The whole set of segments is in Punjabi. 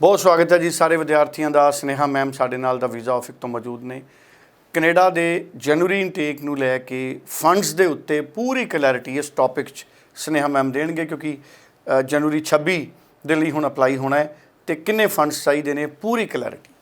ਬਹੁਤ ਸਵਾਗਤ ਹੈ ਜੀ ਸਾਰੇ ਵਿਦਿਆਰਥੀਆਂ ਦਾ, ਸਨੇਹਾ ਮੈਮ ਸਾਡੇ ਨਾਲ ਦਾ ਵੀਜ਼ਾ ਆਫਿਸ ਤੋਂ ਮੌਜੂਦ ਨੇ। ਕੈਨੇਡਾ ਦੇ ਜਨਵਰੀ ਇਨਟੇਕ ਨੂੰ ਲੈ ਕੇ ਫੰਡਸ ਦੇ ਉੱਤੇ ਪੂਰੀ ਕਲੈਰਿਟੀ ਇਸ ਟੌਪਿਕ 'ਚ ਸਨੇਹਾ ਮੈਮ ਦੇਣਗੇ ਕਿਉਂਕਿ ਜਨਵਰੀ 26 ਦੇ ਲਈ ਹੁਣ ਅਪਲਾਈ ਹੋਣਾ ਹੈ ਤੇ ਕਿੰਨੇ ਫੰਡਸ ਚਾਹੀਦੇ ਨੇ ਪੂਰੀ ਕਲੈਰਿਟੀ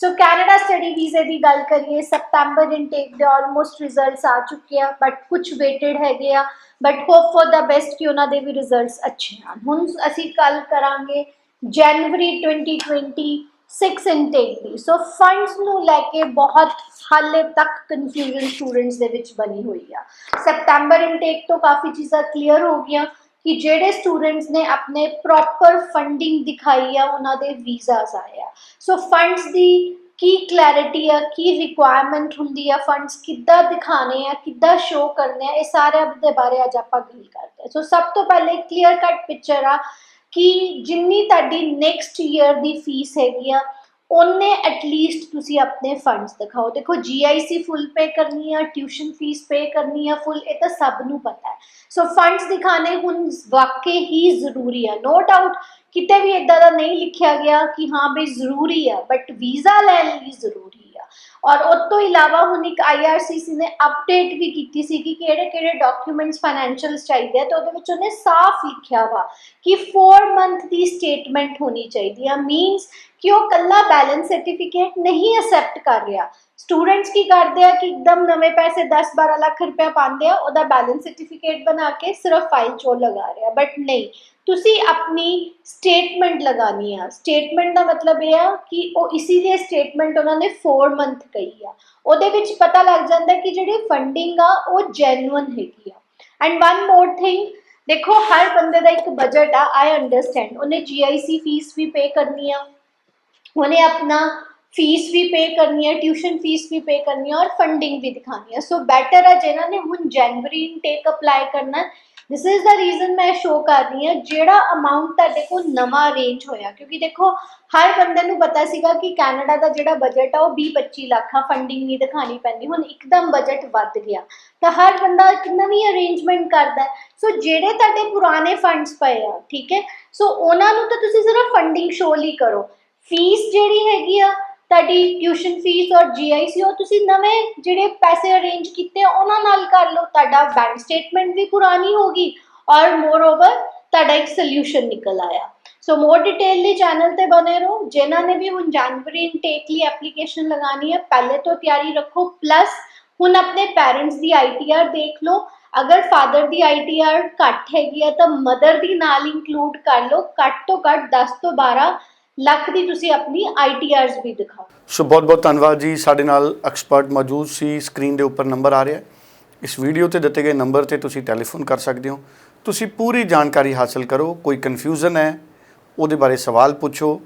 ਸੋ ਕੈਨੇਡਾ ਸਟੱਡੀ ਵੀਜ਼ੇ ਦੀ ਗੱਲ ਕਰੀਏ ਸਤੰਬਰ ਇਨਟੇਕ ਦੇ ਆਲਮੋਸਟ ਰਿਜ਼ਲਟਸ ਆ ਚੁੱਕੇ ਆ ਬਟ ਕੁਝ ਵੇਟਡ ਹੈਗੇ ਆ but hope for the best ਕਿ ਉਹਨਾਂ ਦੇ ਵੀ ਰਿਜ਼ਲਟਸ ਅੱਛੇ ਆਣ ਹੁਣ ਅਸੀਂ ਕੱਲ ਕਰਾਂਗੇ ਜਨਵਰੀ 2026 ਇਨਟੇਕ ਦੀ ਸੋ ਫੰਡਸ ਨੂੰ ਲੈ ਕੇ ਬਹੁਤ ਹਾਲੇ ਤੱਕ ਕਨਫਿਊਜ਼ਨ ਸਟੂਡੈਂਟਸ ਦੇ ਵਿੱਚ ਬਣੀ ਹੋਈ ਆ। ਸੈਪਟੈਂਬਰ ਇਨਟੇਕ ਤੋਂ ਕਾਫੀ ਚੀਜ਼ਾਂ ਕਲੀਅਰ ਹੋ ਗਈਆਂ ਕਿ ਜਿਹੜੇ ਸਟੂਡੈਂਟਸ ਨੇ ਆਪਣੇ ਪ੍ਰੋਪਰ ਫੰਡਿੰਗ ਦਿਖਾਈ ਆ, ਉਹਨਾਂ ਦੇ ਵੀਜ਼ਾਸ ਆਏ ਆ। ਸੋ ਫੰਡਸ ਦੀ ਕੀ ਕਲੈਰਿਟੀ ਆ, ਕੀ ਰਿਕੁਆਇਰਮੈਂਟ ਹੁੰਦੀ ਆ ਫੰਡਸ ਕਿੱਦਾਂ ਦਿਖਾਣੇ ਆ, ਕਿੱਦਾਂ ਸ਼ੋ ਕਰਨੇ ਆ, ਇਹ ਸਾਰੇ ਦੇ ਬਾਰੇ ਅੱਜ ਆਪਾਂ ਗੱਲ ਕਰਦੇ ਹਾਂ ਸੋ ਸਭ ਤੋਂ ਪਹਿਲੇ ਕਲੀਅਰ ਕੱਟ ਪਿਕਚਰ ਆ ਕਿ ਜਿੰਨੀ ਤੁਹਾਡੀ ਨੈਕਸਟ ਈਅਰ ਦੀ ਫੀਸ ਹੈਗੀ ਆ, ਉਹਨੇ ਐਟਲੀਸਟ ਤੁਸੀਂ ਆਪਣੇ ਫੰਡਸ ਦਿਖਾਓ। ਦੇਖੋ GIC ਫੁੱਲ ਪੇ ਕਰਨੀ ਆ ਟਿਊਸ਼ਨ ਫੀਸ ਪੇ ਕਰਨੀ ਆ ਫੁੱਲ ਇਹ ਤਾਂ ਸਭ ਨੂੰ ਪਤਾ ਹੈ। ਸੋ ਫੰਡਸ ਦਿਖਾਣੇ ਹੁਣ ਵਾਕਈ ਹੀ ਜ਼ਰੂਰੀ ਆ। ਨੋ ਡਾਊਟ ਕਿਤੇ ਵੀ ਇਦਾਂ ਦਾ ਨਹੀਂ ਲਿਖਿਆ ਗਿਆ ਕਿ ਹਾਂ ਬਈ ਜ਼ਰੂਰੀ ਆ ਬਟ ਵੀਜ਼ਾ ਲੈਣ ਲਈ ਜ਼ਰੂਰੀ ਔਰ ਉਸ ਤੋਂ ਇਲਾਵਾ ਹੁਣ ਇੱਕ IRCC ਨੇ ਅਪਡੇਟ ਵੀ ਕੀਤੀ ਸੀ ਕਿ ਕਿਹੜੇ ਕਿਹੜੇ ਡਾਕੂਮੈਂਟਸ ਫਾਈਨੈਂਸ਼ੀਅਲਸ ਚਾਹੀਦੇ ਆ ਤੇ ਉਹਦੇ ਵਿੱਚ ਉਹਨੇ ਸਾਫ਼ ਲਿਖਿਆ ਵਾ ਕਿ 4 ਮੰਥ ਦੀ ਸਟੇਟਮੈਂਟ ਹੋਣੀ ਚਾਹੀਦੀ ਆ ਮੀਨਸ ਕਿ ਉਹ ਕੱਲਾ ਬੈਲੈਂਸ ਸਰਟੀਫਿਕੇਟ ਨਹੀਂ ਅਸੈਪਟ ਕਰ ਰਿਹਾ ਸਟੂਡੈਂਟਸ ਕੀ ਕਰਦੇ ਆ ਕਿ ਇੱਕਦਮ ਨਵੇਂ ਪੈਸੇ 10-12 ਲੱਖ ਰੁਪਏ ਪਾਉਂਦੇ ਆ ਉਹਦਾ ਬੈਲੈਂਸ ਸਰਟੀਫਿਕੇਟ ਬਣਾ ਕੇ ਸਿਰਫ ਫਾਈਲ 'ਚੋਂ ਲਗਾ ਰਿਹਾ ਬਟ ਨਹੀਂ ਤੁਸੀਂ ਆਪਣੀ ਸਟੇਟਮੈਂਟ ਲਗਾਨੀ ਆ। ਸਟੇਟਮੈਂਟ ਦਾ ਮਤਲਬ ਇਹ ਆ ਕਿ ਉਹ ਇਸੀ ਲਈ ਸਟੇਟਮੈਂਟ ਉਹਨਾਂ ਨੇ 4 ਮੰਥ ਕਹੀ ਆ। ਉਹਦੇ ਵਿੱਚ ਪਤਾ ਲੱਗ ਜਾਂਦਾ ਕਿ ਜਿਹੜੀ ਫੰਡਿੰਗ ਆ, ਉਹ ਜੈਨੂਇਨ ਹੈਗੀ ਆ। ਐਂਡ ਵਨ ਮੋਰ ਥਿੰਗ ਦੇਖੋ, ਹਰ ਬੰਦੇ ਦਾ ਇੱਕ ਬਜਟ ਆ ਆਈ ਅੰਡਰਸਟੈਂਡ ਉਹਨੇ GIC ਫੀਸ ਵੀ ਪੇ ਕਰਨੀ ਆ। ਉਹਨੇ ਆਪਣਾ ਫੀਸ ਵੀ ਪੇ ਕਰਨੀ ਹੈ ਟਿਊਸ਼ਨ ਫੀਸ ਵੀ ਪੇ ਕਰਨੀ ਹੈ ਔਰ ਫੰਡਿੰਗ ਵੀ ਦਿਖਾਣੀ ਹੈ ਸੋ ਬੈਟਰ ਹੈ ਜਿਨ੍ਹਾਂ ਨੇ ਹੁਣ ਜਨਵਰੀ ਇਨਟੇਕ ਅਪਲਾਈ ਕਰਨਾ ਦਿਸ ਇਜ਼ ਦਾ ਰੀਜ਼ਨ ਮੈਂ ਸ਼ੋ ਕਰ ਰਹੀ ਹਾਂ ਜਿਹੜਾ ਅਮਾਉਂਟ ਤੁਹਾਡੇ ਕੋਲ ਨਵਾਂ ਅਰੇਂਜ ਹੋਇਆ। ਕਿਉਂਕਿ ਦੇਖੋ, ਹਰ ਬੰਦੇ ਨੂੰ ਪਤਾ ਸੀਗਾ ਕਿ ਕੈਨੇਡਾ ਦਾ ਜਿਹੜਾ ਬਜਟ ਆ ਉਹ 20-25 ਲੱਖ ਆ। ਫੰਡਿੰਗ ਨਹੀਂ ਦਿਖਾਣੀ ਪੈਂਦੀ। ਹੁਣ ਇੱਕਦਮ ਬਜਟ ਵੱਧ ਗਿਆ। ਤਾਂ ਹਰ ਬੰਦਾ ਇੱਕ ਨਵੀਂ ਅਰੇਂਜਮੈਂਟ ਕਰਦਾ ਸੋ ਜਿਹੜੇ ਤੁਹਾਡੇ ਪੁਰਾਣੇ ਫੰਡਸ ਪਏ ਆ, ਠੀਕ ਹੈ? ਸੋ ਉਹਨਾਂ ਨੂੰ ਤਾਂ ਤੁਸੀਂ ਸਿਰਫ ਫੰਡਿੰਗ ਸ਼ੋਅ ਲਈ ਕਰੋ। ਫੀਸ ਜਿਹੜੀ ਹੈਗੀ ਆ ਤੁਹਾਡੀ ਟਿਊਸ਼ਨ ਫੀਸ ਔਰ GIC ਉਹ ਤੁਸੀਂ ਨਵੇਂ ਜਿਹੜੇ ਪੈਸੇ ਅਰੇਂਜ ਕੀਤੇ, ਉਹਨਾਂ ਨਾਲ ਕਰ ਲਓ। ਤੁਹਾਡਾ ਬੈਂਕ ਸਟੇਟਮੈਂਟ ਵੀ ਪੁਰਾਣੀ ਹੋਗੀ ਔਰ ਮੋਰ ਓਵਰ ਤੁਹਾਡਾ ਇੱਕ ਸੋਲੂਸ਼ਨ ਨਿਕਲ ਆਇਆ। ਸੋ ਮੋਰ ਡਿਟੇਲ ਲਈ ਚੈਨਲ ਤੇ ਬਨੇ ਰਹੋ। ਜਿਨ੍ਹਾਂ ਨੇ ਵੀ ਹੁਣ ਜਨਵਰੀ ਇਨਟੇਕ ਲਈ ਐਪਲੀਕੇਸ਼ਨ ਲਗਾਣੀ ਹੈ, ਪਹਿਲੇ ਤੋਂ ਤਿਆਰੀ ਰੱਖੋ। ਪਲੱਸ ਹੁਣ ਆਪਣੇ ਪੈਰੈਂਟਸ ਦੀ ITR ਦੇਖ ਲਓ। ਅਗਰ ਫਾਦਰ ਦੀ ITR ਘੱਟ ਹੈਗੀ ਆ ਤਾਂ ਮਦਰ ਦੀ ਨਾਲ ਇੰਕਲੂਡ ਕਰ ਲਓ। ਘੱਟ ਤੋਂ ਘੱਟ 10 ਤੋਂ 12 ਲੱਖ ਦੀ ਤੁਸੀਂ ਆਪਣੀ ITRs ਵੀ ਦਿਖਾਓ। ਸੋ ਬਹੁਤ ਬਹੁਤ ਧੰਨਵਾਦ ਜੀ। ਸਾਡੇ ਨਾਲ ਐਕਸਪਰਟ ਮੌਜੂਦ ਸੀ। ਸਕਰੀਨ ਦੇ ਉੱਪਰ ਨੰਬਰ ਆ ਰਿਹਾ ਹੈ। ਇਸ ਵੀਡੀਓ ਤੇ ਦਿੱਤੇ ਗਏ ਨੰਬਰ ਤੇ ਤੁਸੀਂ ਟੈਲੀਫੋਨ ਕਰ ਸਕਦੇ ਹੋ। ਤੁਸੀਂ ਪੂਰੀ ਜਾਣਕਾਰੀ ਹਾਸਲ ਕਰੋ। ਕੋਈ ਕਨਫਿਊਜ਼ਨ ਹੈ, ਉਹਦੇ ਬਾਰੇ ਸਵਾਲ ਪੁੱਛੋ।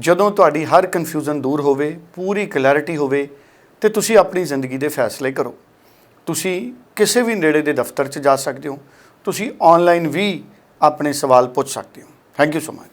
ਜਦੋਂ ਤੁਹਾਡੀ ਹਰ ਕਨਫਿਊਜ਼ਨ ਦੂਰ ਹੋਵੇ, ਪੂਰੀ ਕਲੈਰਿਟੀ ਹੋਵੇ, ਤੇ ਤੁਸੀਂ ਆਪਣੀ ਜ਼ਿੰਦਗੀ ਦੇ ਫੈਸਲੇ ਕਰੋ। ਤੁਸੀਂ ਕਿਸੇ ਵੀ ਨੇੜੇ ਦੇ ਦਫ਼ਤਰ 'ਚ ਜਾ ਸਕਦੇ ਹੋ। ਤੁਸੀਂ ਆਨਲਾਈਨ ਵੀ ਆਪਣੇ ਸਵਾਲ ਪੁੱਛ ਸਕਦੇ ਹੋ। Thank you so much